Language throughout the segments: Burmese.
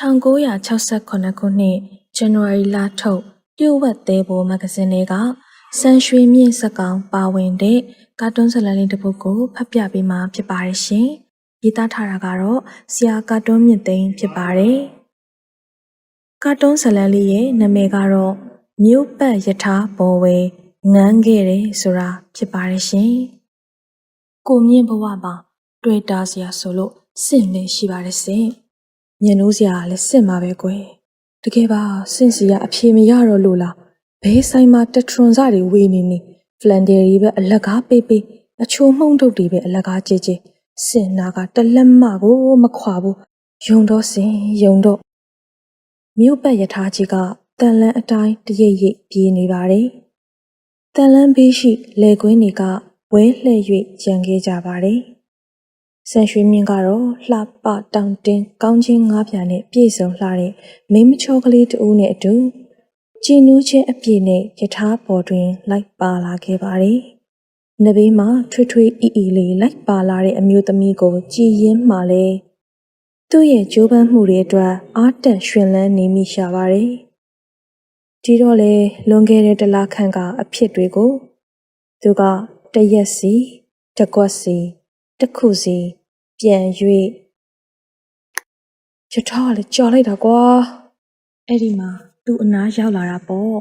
1968ခုနှစ်ဇန်နဝါရီလထုတ်လျှို့ဝှက်သဲပိုးမဂ္ဂဇင်းထဲကစံရွှေမြင့်ဇာတ်ကောင်ပါဝင်တဲ့ကာတွန်းဇာတ်လမ်းလေးတစ်ပုဒ်ကိုဖတ်ပြပေးမှာဖြစ်ပါတယ်ရှင်။ရေးသားထားတာကတော့ဆရာကာတွန်းမြင့်သိန်းဖြစ်ပါတယ်။ကာတွန်းဇာတ်လမ်းလေးရဲ့နာမည်ကတော့မြို့ပတ်ယထာဘော်ဝဲငန်းခဲ့တယ်ဆိုတာဖြစ်ပါတယ်ရှင်။ကိုမြင့်ဘဝမှာတွေ့တာစရာဆိုလို့စစ်နေရှိပါတယ်စင်။ ညနိုးစရာကလည်းစစ်မှာပဲကွယ်။တကယ်ပါစင်စီကအဖြေမရတော့လို့လား။ဘဲဆိုင်မှာတက်ထရွန်စတွေဝေနေနေဖလန်ဒယ်တွေပဲအလက်ကားပေးပေးအချိုးမှုန့်ထုတ်တွေပဲအလက်ကားကြဲကြဲစင်နာကတလက်မကိုမခွာဘူး။ယုံတော့စင်ယုံတော့မြို့ပတ်ယထာကြီးကတန်လန်းအတိုင်းတရိပ်ရိပ်ပြေးနေပါတယ်။တန်လန်းဘေးရှိလေကွင်းတွေကဝဲလှဲ့၍ကြံခဲ့ကြပါတယ်။ ဆန်ရွှေမြင့်ကတော့လှပတောင်တင်းကောင်းချင်းငါးပြာနဲ့ပြည့်စုံလှတဲ့မိန်းမချောကလေးတဦးနဲ့အတူကြည်နူးချင်းအပြည့်နဲ့ယထာပေါ်တွင် လိုက်ပါလာခဲ့ပါတယ်။နဘေးမှာထွေးထွေးအီအီလေးလိုက်ပါလာတဲ့အမျိုးသမီးကိုကြည်ရင်မှလဲသူ့ရဲ့ကြိုးပမ်းမှုတွေအတွက်အားတက်ရှင်လန်းနေမိရှာပါတယ်။ဒီတော့လေလွန်ခဲ့တဲ့တလားခန့်ကအဖြစ်တွေကို သူကတရက်စီတစ်ကွက်စီတစ်ခုစီ ပြန်၍ရထားကလည်းကြော်လိုက်တာကွာအဲ့ဒီမှာသူ့အနားရောက်လာတာပေါ့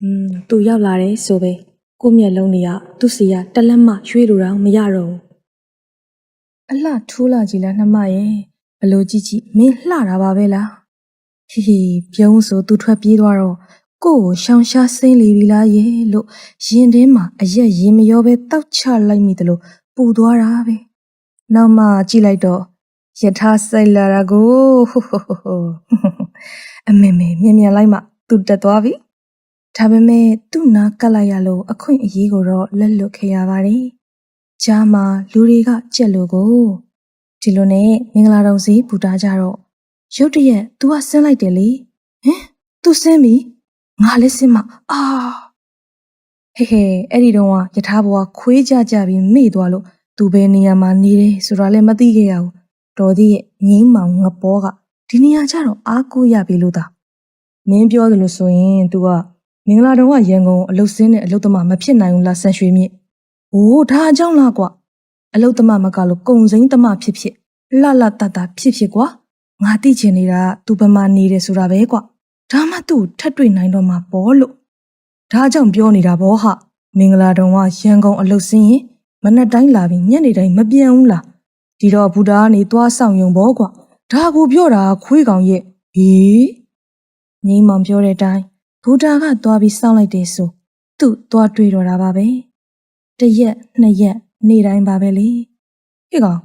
อืมသူရောက်လာတယ်ဆိုပဲကိုယ့်မျက်လုံးတွေကသူ့စီကတလက်မရွှေ့လို့တော့မရတော့ဘူးအလှထိုးလာကြည်လားနှမရဲ့ဘလို့ကြည့်ကြည့်မင်းလှတာပါပဲလားဟီဟီပြုံးဆိုသူထွက်ပြေးသွားတော့ကိုယ့်ကိုရှောင်ရှားစိမ့်လေပြီလားရဲ့လို့ရင်ထဲမှာအရက်ရင်မရောပဲတောက်ချလိုက်မိတယ်လို့ပူသွားတာပဲ နောက်မှကြည့်လိုက်တော့ယထာစိတ်လာတာကိုဟိုဟိုဟိုဟိုအမေမေမြန်မြန်လိုက်မှသူတက်သွားပြီဒါပေမဲ့သူ့နာကပ်လိုက်ရလို့အခွင့်အရေးကိုတော့လက်လွတ်ခဲ့ရပါတယ်ကြားမှာလူတွေကကြက်လို့ကိုဒီလိုနဲ့မင်္ဂလာတော်စီပူတာကြတော့ရုတ်တရက် तू ကဆင်းလိုက်တယ်လေဟင် तू ဆင်းပြီငါလည်းဆင်းမအာဟဲဟဲအဲ့ဒီတော့ကယထာဘဝခွေးကြကြပြီးမေ့သွားလို့ သူဘယ်နေရာမှာနေတယ်ဆိုတာလည်းမသိခဲ့ရဘူးတော်သေးရဲ့ငိမ့်မောင်ငပေါ်ကဒီနေရာကျတော့အားကိုးရပြီလို့သာမင်းပြောသလိုဆိုရင် तू ကမင်္ဂလာတော်ကရန်ကုန်အလုတ်စင်းတဲ့အလုတ်သမမဖြစ်နိုင်ဘူးလားဆန်ရွှေမြင့်အိုးဒါအကြောင်းလားကွာအလုတ်သမမကလို့ကုံစိမ့်သမဖြစ်ဖြစ်လှလှတတဖြစ်ဖြစ်ကွာငါသိချင်နေတာက तू ဘယ်မှာနေတယ်ဆိုတာပဲကွာဒါမှသူ့ကိုထပ်တွေ့နိုင်တော့မှာပေါ့လို့ဒါကြောင့်ပြောနေတာဗောဟမင်္ဂလာတော်ကရန်ကုန်အလုတ်စင်းရင် မနက်တိုင်းလာပြီးညနေတိုင်းမပြန်ဘူးလားဒီတော့ဘူတာကနေသွားဆောင်ယုံဗောကွာဒါကိုပြောတာခွေးကောင်ရဲ့ဟေးငိမ့်မောင်ပြောတဲ့အတိုင်းဘူတာကသွားပြီးစောင့်လိုက်တယ်ဆိုသူ့သွားတွေ့တော့တာပါပဲတရက်နှစ်ရက်နေ့တိုင်းပါပဲလေဟေ့ကောင်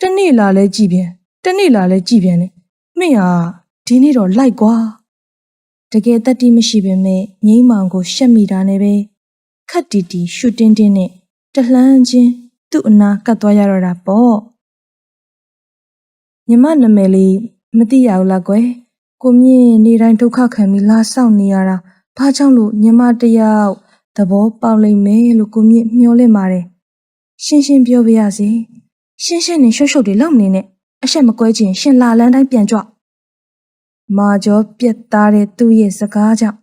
တနေ့လာလဲကြည်ပြန်တနေ့လာလဲကြည်ပြန်နေမင်းဟာဒီနေ့တော့လိုက်ကွာတကယ်တတိမရှိပေမဲ့ငိမ့်မောင်ကိုရှက်မိတာနဲ့ပဲခက်တီတီရှူတင်းတင်းနဲ့ တလှမ်းချင်းသူ့အနာကတ်သွားရတော့တာပေါ့ညီမနာမည်လေးမသိရဘူးလားကွယ်ကိုမြင့်နေတိုင်းဒုက္ခခံပြီးလာဆောင်နေရတာဘာကြောင့်လို့ညီမတယောက်သဘောပေါက်လိမ့်မယ်လို့ကိုမြင့်မျှော်လင့်ပါတယ်ရှင်းရှင်းပြောပြရစီရှင်းရှင်းနဲ့ရှုပ်ရှုပ်တွေလောက်နေနဲ့အဆက်မကွဲချင်ရှင်လာလန်းတိုင်းပြန်ကြွမာကျော်ပြက်သားတဲ့သူ့ရဲ့စကားကြောင့်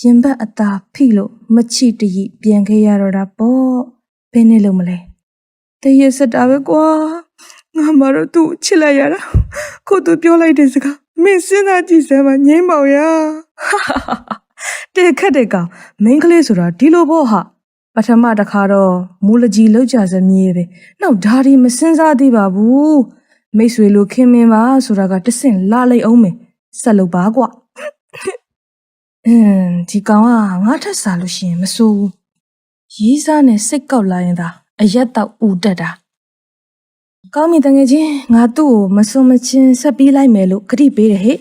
ရင်ဘတ်အသာဖိလို့မချိတရီပြန်ခဲ့ရတော့တာပေါ့ ဘယ်နဲ့လို့မလဲတရစတာပဲကွာငါမတော့သူ့ချစ်လိုက်ရတာခုသူပြောလိုက်တဲ့စကားမင်းစဉ်းစားကြည့်စမ်းပါငိမ့်မောင်ရတဲ့ခက်တဲ့ကောင်မိန်းကလေးဆိုတာဒီလိုပေါ့ဟာပထမတစ်ခါတော့မူလကြီးလောက်ကြစမြည်ပဲနောက်ဓာဒီမစင်စားသေးပါဘူးမိတ်ဆွေလိုခင်မင်းပါဆိုတာကတဆင့်လာလိုက်အောင်မယ်ဆက်လုပ်ပါကွာအင်းဒီကောင်ကငါထက်စားလို့ရှိရင်မစိုးဘူး ရီးစားနဲ့စိတ်ကောက်လာရင်သာအရက်တော့ဥတက်တာကောင်းပြီတငယ်ချင်းငါသူ့ကိုမစွန်မချင်းဆက်ပြီးလိုက်မယ်လို့ဂရိပေးတယ်ဟဲ့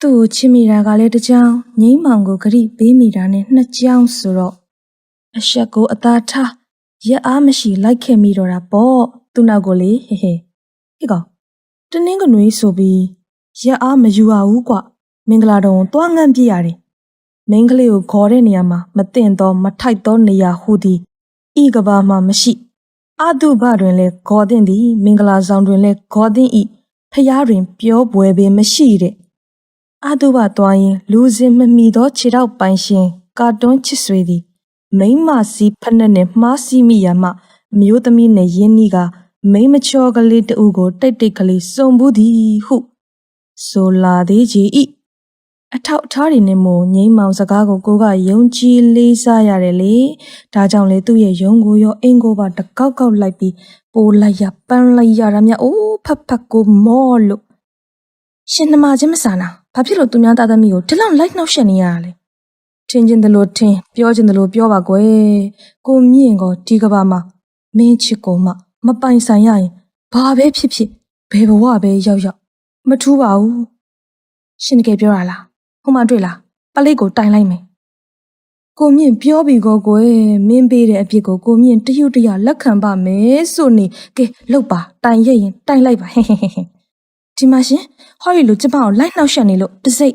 သူ့ကိုချစ်မိတာကလည်းတစ်ကြောင်ငိမ့်မောင်ကိုဂရိပေးမိတာနဲ့နှစ်ကြောင်ဆိုတော့အဆက်ကိုအသာထားရက်အားမရှိလိုက်ခဲ့မိတော့တာပေါ့သူ့နောက်ကိုလေဟဲ့ဟဲ့ဟဲ့ကောင်တနင်းကနွေးဆိုပြီးရက်အားမယူရဘူးကွမင်္ဂလာတော်ကိုသွားငန့်ပြရတယ် မင်းကလေးကိုခေါ်တဲ့နေရာမှာမတင်တော့မထိုက်တော့နေရာဟူသည်ဤကဘာမှာမရှိအတုဘတွင်လည်းဂေါ်တင်သည် မင်္ဂလာဆောင်တွင်လည်းဂေါ်တင်ဤဖျားတွင်ပြောပွဲပင်မရှိတဲ့အတုပသွားရင် လူစင်မမီသောခြေထောက်ပိုင်ရှင်ကာတွန်းချစ်ဆွေသည်မိမ့်မစီဖက်နဲ့နဲ့မှားစီမိရမှအမျိုးသမီးနဲ့ရင်းနှီးကမိန်းမချောကလေးတူကိုတိတ်တိတ်ကလေးစုံဘူးသည်ဟုဆိုလာသေးကြီးဤ အထောက်အထားတွေနဲ့မို့ငိမ့်မောင်စကားကိုကိုကယုံကြည်လေးစားရတယ်လေဒါကြောင့်လေသူ့ရဲ့ယုံကိုရောအင်ကိုပါတကောက်ကောက်လိုက်ပြီးပိုးလိုက်ရပန်းလိုက်ရတာမြအိုးဖက်ဖက်ကိုမောလို့ရှင်နှမချင်းမဆာနာဘာဖြစ်လို့သူများသားသမီးကိုဒီလောက်လိုက်နှောက်ရှက်နေရတာလဲထင်ချင်းတယ်လို့ထင်ပြောချင်းတယ်လို့ပြောပါကွယ်ကိုမြင့်ကောဒီကဘာမှာမင်းချစ်ကိုမှမပိုင်ဆိုင်ရရင်ဘာပဲဖြစ်ဖြစ်ဘယ်ဘဝပဲရောက်ရောက်မထူးပါဘူးရှင်တကယ်ပြောတာလား ဟိုမှတွေ့လားပလိတ်ကိုတိုင်လိုက်မယ်ကိုမြင့်ပြောပြီးကောကွယ်မင်းပေးတဲ့အဖြစ်ကိုကိုမြင့်တရုတ်တရလက်ခံပါမယ်ဆိုနေကဲလောက်ပါတိုင်ရရင်တိုင်လိုက်ပါဟဲ့ဟဲ့ဟဲ့ဟဲ့ဒီမှာရှင်ဟောရီလိုကျမကိုလိုက်နှောက်ရှက်နေလို့တစိတ်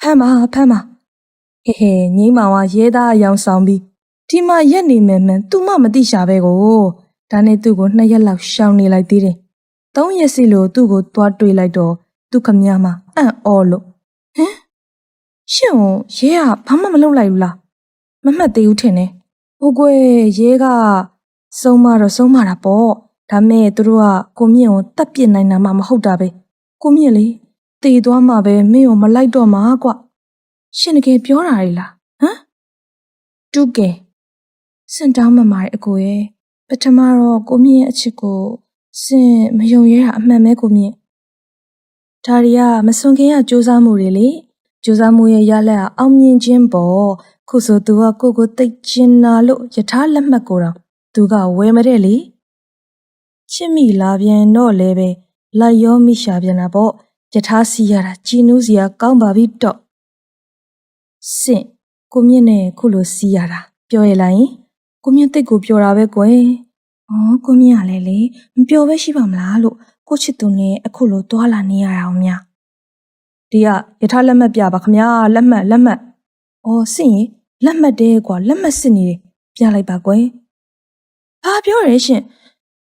ဖမ်းပါဖမ်းပါဟဲ့ဟဲ့ငိမ့်မောင်ကရဲသားအယောင်ဆောင်ပြီးဒီမှာရက်နေမယ်မှန်သူမှမသိရှာပဲကိုဒါနဲ့သူ့ကိုနှစ်ရက်လောက်ရှောင်နေလိုက်သေးတယ်။သုံးရက်စီလို့သူ့ကိုသွားတွေ့လိုက်တော့သူခမည်းမအံ့ဩလို့ဟမ် ရှင်ကိုရဲကဘာမှမလုပ်လိုက်ဘူးလားမမှတ်သေးဘူးထင်တယ်။ဟိုကွယ်ရဲကစုံမတော့စုံမတာပေါ့ဒါမဲ့သူတို့ကကိုမြင့်ကိုတတ်ပြစ်နိုင်တာမှမဟုတ်တာပဲကိုမြင့်လေတည်သွားမှပဲမင်းကိုမလိုက်တော့မှာကွရှင်တကယ်ပြောတာလေလားဟမ်တူကဲစင်တောင်းမမာရဲ့အကိုရဲ့ပထမတော့ကိုမြင့်ရဲ့အချစ်ကိုစင်မယုံရဲတာအမှန်ပဲကိုမြင့်ဒါရီကမစွန်ခင်ကစူးစမ်းမှုတွေလေ စူးစမ်းမှုရဲ့ရလဒ်ကအောင်မြင်ခြင်းပေါ့ခုဆိုသူကကိုကိုတိတ်ကျင်နာလို့ယထာလက်မှတ်ကိုတော့သူကဝယ်မတဲ့လေချစ်မိလာပြန်တော့လဲပဲလိုက်ရောမိရှာပြန်တာပေါ့ယထာစီရတာជីနူးစီကကောင်းပါပြီတော့စင့်ကိုမြင့်နဲ့ခုလိုစီးရတာပြောရလိုက်ရင်ကိုမြင့်တိတ်ကိုပြောတာပဲကွယ်။အော်ကိုမြင့်ကလည်းလေမပြောပဲရှိပါမလားလို့ကိုချစ်သူနဲ့အခုလိုတွာလာနေရတာအောင်များ။ ဒီကယထာလက်မှတ်ပြပါခမညာလက်မှတ်လက်မှတ်။အော်စင့်ရင်လက်မှတ်တဲကွာလက်မှတ်စစ်နေတယ်ပြလိုက်ပါကွယ်။ဘာပြောရဲရှင်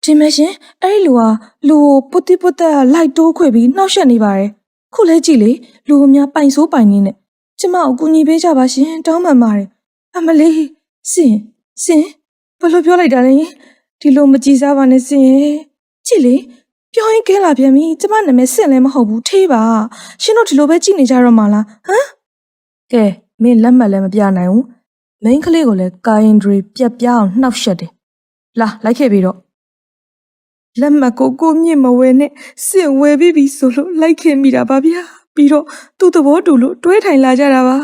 ဒီမရှင်အဲ့ဒီလူဟာလူကိုပုတ်တိပုတ်တက်လိုက်တိုးခွေပြီးနှောက်ရှက်နေပါတယ်။ခုလဲကြည့်လေလူအများပိုင်ဆိုးပိုင်နေနဲ့ကျမကိုကူညီပေးကြပါရှင်တောင်းပန်ပါတယ်အမလေးစင်စင်ဘယ်လိုပြောလိုက်တာလဲဒီလိုမကြည်စားပါနဲ့စင်ရဲ့ကြည့်လေ ပြောရင်ခဲလာပြန်ပြီကျမနာမည်စင်လည်းမဟုတ်ဘူးထေးပါရှင်တို့ဒီလိုပဲကြည့်နေကြတော့မှလားဟမ်ကဲမင်းလက်မှတ်လည်းမပြနိုင်ဘူးမိန်းကလေးကိုလည်းကာယင်ဒရီပြက်ပြားအောင်နှောက်ရှက်တယ်လာလိုက်ခဲ့ပြီတော့လက်မှတ်ကိုကိုမြင့်မဝဲနဲ့စင်ဝဲပြီးပြီဆိုလို့လိုက်ခင်မိတာပါဗျာပြီးတော့သူ့သဘောတူလို့တွဲထိုင်လာကြတာပါ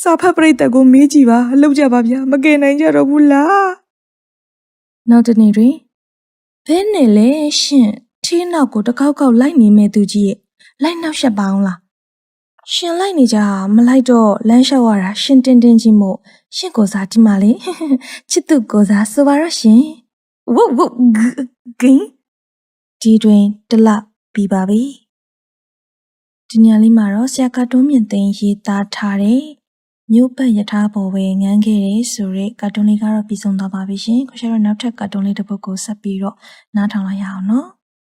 စာဖတ်ပရိသတ်ကိုမေးကြည့်ပါအလုပ်ကြပါဗျာမကယ်နိုင်ကြတော့ဘူးလားနောက်တနေ့တွင်ဘဲနဲ့လဲရှင် ထင်းနောက်ကိုတစ်ခေါက်ခေါက်လိုက်နေမဲ့သူကြီးရဲ့လိုက်နောက်ရှက်ပါအောင်လားရှင်လိုက်နေကြမလိုက်တော့လမ်းလျှောက်ရတာရှင်တင်တင်ကြီးမို့ရှင်ကိုစားဒီမှာလေချစ်သူကိုစားဆိုပါတော့ရှင်ဝုတ်ဝုတ်ဂင်းဒီတွင်တလပြီးပါပြီဒီညလေးမှာတော့ဆရာကတွန်းမြင့်သိန်းရေးသားထားတဲ့မြို့ပတ်ယထာပေါ်ဝဲငန်းခဲ့တဲ့ဆိုတဲ့ကာတွန်းလေးကတော့ပြီးဆုံးသွားပါပြီရှင်။ခုကျတော့နောက်ထပ်ကာတွန်းလေးတစ်ပုဒ်ကိုဆက်ပြီးတော့နားထောင်လိုက်ရအောင်နော်။